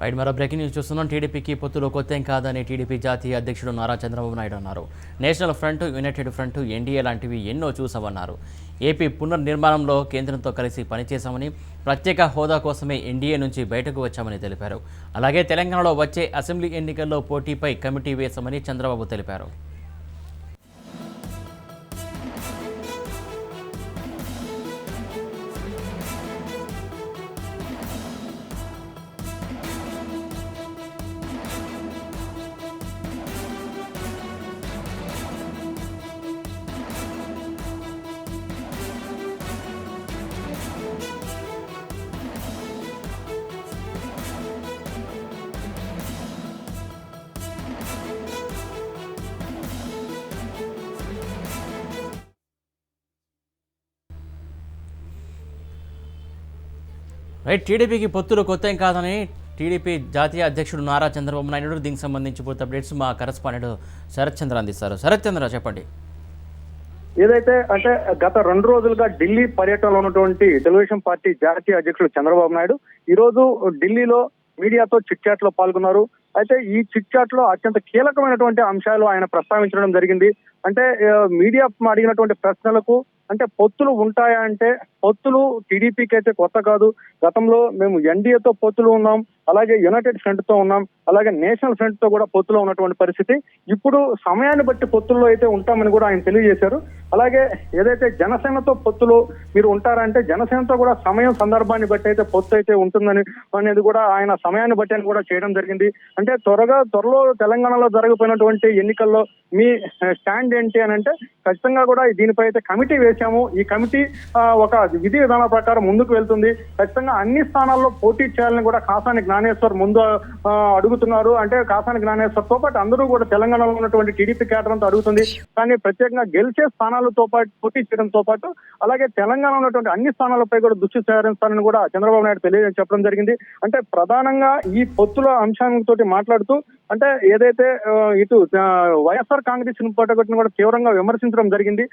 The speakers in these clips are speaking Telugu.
రైట్ మరో బ్రేకింగ్ న్యూస్ చూస్తున్నాం. టీడీపీకి పొత్తులో కొత్తేం కాదని టీడీపీ జాతీయ అధ్యక్షుడు నారా చంద్రబాబు నాయుడు అన్నారు. National front united front NDA లాంటివి ఎన్నో చూసామన్నారు. ఏపీ పునర్నిర్మాణంలో కేంద్రంతో కలిసి పనిచేశామని ప్రత్యేక హోదా కోసమే ఎన్డీఏ నుంచి బయటకు వచ్చామని తెలిపారు. అలాగే తెలంగాణలో వచ్చే అసెంబ్లీ ఎన్నికల్లో పోటీపై కమిటీ వేశామని చంద్రబాబు తెలిపారు. రైట్ టీడీపీకి పొత్తులు కొత్తేం కాదని టీడీపీ జాతీయ అధ్యక్షుడు నారా చంద్రబాబు నాయుడు దీనికి సంబంధించి పూర్తి అప్డేట్స్ మా కరస్పాండెంట్ శరత్ చంద్ర అందిస్తారు. శరత్ చంద్ర చెప్పండి. ఏదైతే అంటే గత రెండు రోజులుగా ఢిల్లీ పర్యటనలో ఉన్నటువంటి తెలుగుదేశం పార్టీ జాతీయ అధ్యక్షుడు చంద్రబాబు నాయుడు ఈ రోజు ఢిల్లీలో మీడియాతో చిట్ చాట్లో పాల్గొన్నారు. అయితే ఈ చిట్ చాట్లో అత్యంత కీలకమైనటువంటి అంశాలు ఆయన ప్రస్తావించడం జరిగింది. అంటే మీడియా అడిగినటువంటి ప్రశ్నలకు అంటే పొత్తులు ఉంటాయా అంటే పొత్తులు టీడీపీకి అయితే కొత్త కాదు. గతంలో మేము ఎన్డీఏతో పొత్తులు ఉన్నాం అలాగే యునైటెడ్ ఫ్రంట్తో ఉన్నాం అలాగే నేషనల్ ఫ్రంట్తో కూడా పొత్తులో ఉన్నటువంటి పరిస్థితి. ఇప్పుడు సమయాన్ని బట్టి పొత్తుల్లో అయితే ఉంటామని కూడా ఆయన తెలియజేశారు. అలాగే ఏదైతే జనసేనతో పొత్తులు మీరు ఉంటారంటే జనసేనతో కూడా సమయం సందర్భాన్ని బట్టి అయితే పొత్తు అయితే ఉంటుందని అనేది కూడా ఆయన సమయాన్ని బట్టి అని కూడా చేయడం జరిగింది. అంటే త్వరగా త్వరలో తెలంగాణలో జరగపోయినటువంటి ఎన్నికల్లో మీ స్టాండ్ ఏంటి అని అంటే ఖచ్చితంగా కూడా దీనిపై అయితే కమిటీ వేశాము. ఈ కమిటీ ఒక విధి విధానాల ప్రకారం ముందుకు వెళ్తుంది. ఖచ్చితంగా అన్ని స్థానాల్లో పోటీ చేయాలని కూడా కాసాని జ్ఞానేశ్వర్ ముందు అడుగుతున్నారు. అంటే కాసాని జ్ఞానేశ్వర్తో పాటు అందరూ కూడా తెలంగాణలో ఉన్నటువంటి టీడీపీ కేటర్ అంతా అడుగుతుంది. కానీ ప్రత్యేకంగా గెలిచే స్థానాలతో పాటు పోటీ చేయడంతో పాటు అలాగే తెలంగాణ ఉన్నటువంటి అన్ని స్థానాలపై కూడా దృష్టి సారిస్తారని కూడా చంద్రబాబు నాయుడు తెలియజేయడం చెప్పడం జరిగింది. అంటే ప్రధానంగా ఈ పొత్తుల అంశాలతో మాట్లాడుతూ అంటే ఏదైతే ఇటు వైఎస్ఆర్ కాంగ్రెస్ పట్టగొట్టిన కూడా తీవ్రంగా విమర్శించడం జరిగింది.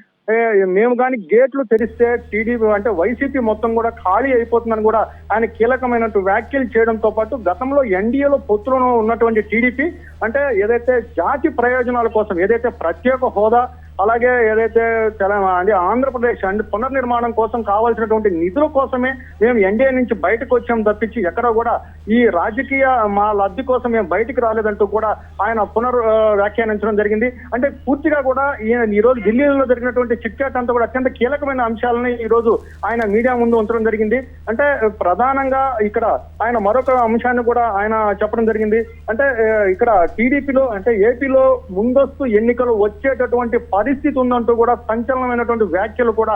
మేము కానీ గేట్లు తెరిస్తే టీడీపీ అంటే వైసీపీ మొత్తం కూడా ఖాళీ అయిపోతుందని కూడా ఆయన కీలకమైనట్టు వ్యాఖ్యలు చేయడంతో పాటు గతంలో ఎన్డీఏలో పొత్తులను ఉన్నటువంటి టీడీపీ అంటే ఏదైతే జాతి ప్రయోజనాల కోసం ఏదైతే ప్రత్యేక హోదా అలాగే ఏదైతే తెలంగాణ అంటే ఆంధ్రప్రదేశ్ అంటే పునర్నిర్మాణం కోసం కావాల్సినటువంటి నిధుల కోసమే మేము ఎన్డీఏ నుంచి బయటకు వచ్చాం తప్పించి ఎక్కడ కూడా ఈ రాజకీయ మా లబ్ధి కోసం మేము బయటికి రాలేదంటూ కూడా ఆయన పునర్ వ్యాఖ్యానించడం జరిగింది. అంటే పూర్తిగా కూడా ఈయన ఈ రోజు ఢిల్లీలో జరిగినటువంటి చిట్చాట్ అంతా కూడా అత్యంత కీలకమైన అంశాలని ఈ రోజు ఆయన మీడియా ముందు ఉంచడం జరిగింది. అంటే ప్రధానంగా ఇక్కడ ఆయన మరొక అంశాన్ని కూడా ఆయన చెప్పడం జరిగింది. అంటే ఇక్కడ టీడీపీలో అంటే ఏపీలో ముందస్తు ఎన్నికలు వచ్చేటటువంటి పరిస్థితి ఉందంటూ కూడా సంచలనమైనటువంటి వ్యాఖ్యలు కూడా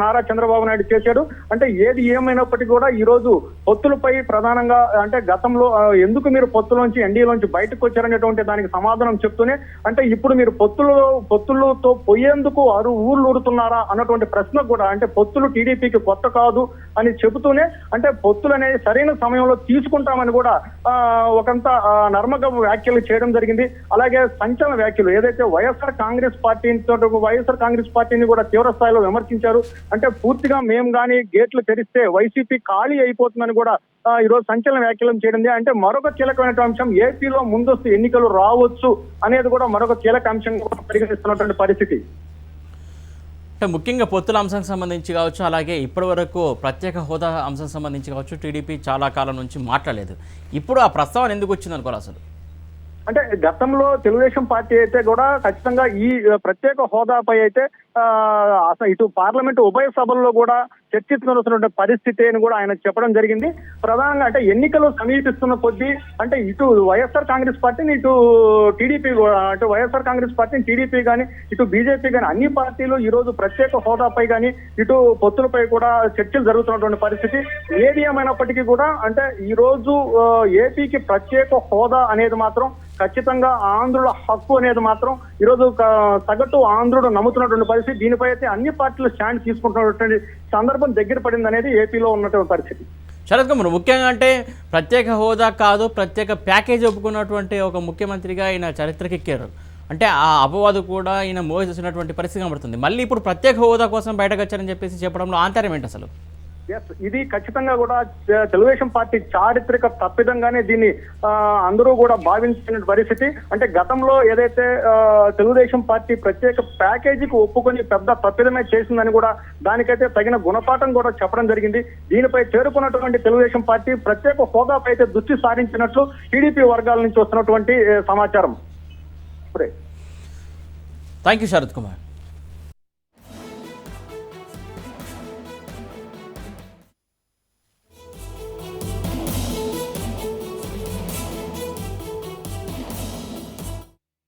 నారా చంద్రబాబు నాయుడు చేశాడు. అంటే ఏది ఏమైనప్పటికీ కూడా ఈ రోజు పొత్తులపై ప్రధానంగా అంటే గతంలో ఎందుకు మీరు పొత్తులోంచి ఎన్డీఏలోంచి బయటకు వచ్చారనేటువంటి దానికి సమాధానం చెప్తూనే అంటే ఇప్పుడు మీరు పొత్తులు పొత్తులతో పోయేందుకు అరు ఊర్లు ఊరుతున్నారా అన్నటువంటి ప్రశ్న కూడా అంటే పొత్తులు టీడీపీకి కొత్త కాదు అని చెబుతూనే అంటే పొత్తులు అనేది సరైన సమయంలో తీసుకుంటామని కూడా ఒకంత నర్మగ వ్యాఖ్యలు చేయడం జరిగింది. అలాగే సంచలన వ్యాఖ్యలు ఏదైతే YSR Congress party YSR Congress పార్టీని కూడా తీవ్ర స్థాయిలో విమర్శించారు. అంటే పూర్తిగా మేము కానీ గేట్లు తెరిస్తే వైసీపీ ఖాళీ అయిపోతుందని కూడా ఈ రోజు సంచలన వ్యాఖ్యలం చేయడం అంటే మరొక కీలకమైన అంశం ఏపీలో ముందస్తు ఎన్నికలు రావచ్చు అనేది కూడా మరొక కీలక అంశంగా పరిగణిస్తున్నటువంటి పరిస్థితి. అంటే ముఖ్యంగా పొత్తుల అంశానికి సంబంధించి కావచ్చు అలాగే ఇప్పటి వరకు ప్రత్యేక హోదా అంశం సంబంధించి కావచ్చు టీడీపీ చాలా కాలం నుంచి మాట్లాడలేదు. ఇప్పుడు ఆ ప్రస్తావన ఎందుకు వచ్చింది అనుకోరు అసలు? అంటే గతంలో తెలుగుదేశం పార్టీ అయితే కూడా ఖచ్చితంగా ఈ ప్రత్యేక హోదాపై అయితే అసలు ఇటు పార్లమెంట్ ఉభయ సభల్లో కూడా చర్చిస్తున్నటువంటి పరిస్థితి అని కూడా ఆయన చెప్పడం జరిగింది. ప్రధానంగా అంటే ఎన్నికలు సమీపిస్తున్న కొద్దీ అంటే ఇటు వైఎస్ఆర్ కాంగ్రెస్ పార్టీని ఇటు టీడీపీ అంటే వైఎస్ఆర్ కాంగ్రెస్ పార్టీని టీడీపీ కానీ ఇటు బీజేపీ కానీ అన్ని పార్టీలు ఈ రోజు ప్రత్యేక హోదాపై కానీ ఇటు పొత్తులపై కూడా చర్చలు జరుగుతున్నటువంటి పరిస్థితి. ఏది ఏమైనప్పటికీ కూడా అంటే ఈ రోజు ఏపీకి ప్రత్యేక హోదా అనేది మాత్రం ఖచ్చితంగా ఆంధ్రుల హక్కు అనేది మాత్రం ఈరోజు సగటు ఆంధ్రుడు నమ్ముతున్నటువంటి పరిస్థితి. దీనిపై అయితే అన్ని పార్టీలు స్టాండ్ తీసుకుంటున్నటువంటి సందర్భం దగ్గర పడింది అనేది ఏపీలో ఉన్నటువంటి పరిస్థితి. శరత్ కుమార్ ముఖ్యంగా అంటే ప్రత్యేక హోదా కాదు ప్రత్యేక ప్యాకేజ్ ఒప్పుకున్నటువంటి ఒక ముఖ్యమంత్రిగా ఈయన చరిత్రకెక్కారు అంటే ఆ అపవాదు కూడా ఈయన మోసేసినటువంటి పరిస్థితి కనబడుతుంది. మళ్ళీ ఇప్పుడు ప్రత్యేక హోదా కోసం బయటకు వచ్చారని చెప్పేసి చెప్పడంలో ఆంతర్యం ఏంటి అసలు? ఇది ఖచ్చితంగా కూడా తెలుగుదేశం పార్టీ చారిత్రక తప్పిదంగానే దీన్ని అందరూ కూడా భావించిన పరిస్థితి. అంటే గతంలో ఏదైతే తెలుగుదేశం పార్టీ ప్రత్యేక ప్యాకేజీకి ఒప్పుకొని పెద్ద తప్పిదమే చేసిందని కూడా దానికైతే తగిన గుణపాఠం కూడా చెప్పడం జరిగింది. దీనిపై చేరుకున్నటువంటి తెలుగుదేశం పార్టీ ప్రత్యేక హోదాపై అయితే దృష్టి సారించినట్లు టీడీపీ వర్గాల నుంచి వస్తున్నటువంటి సమాచారం. Thank you Sarath Kumar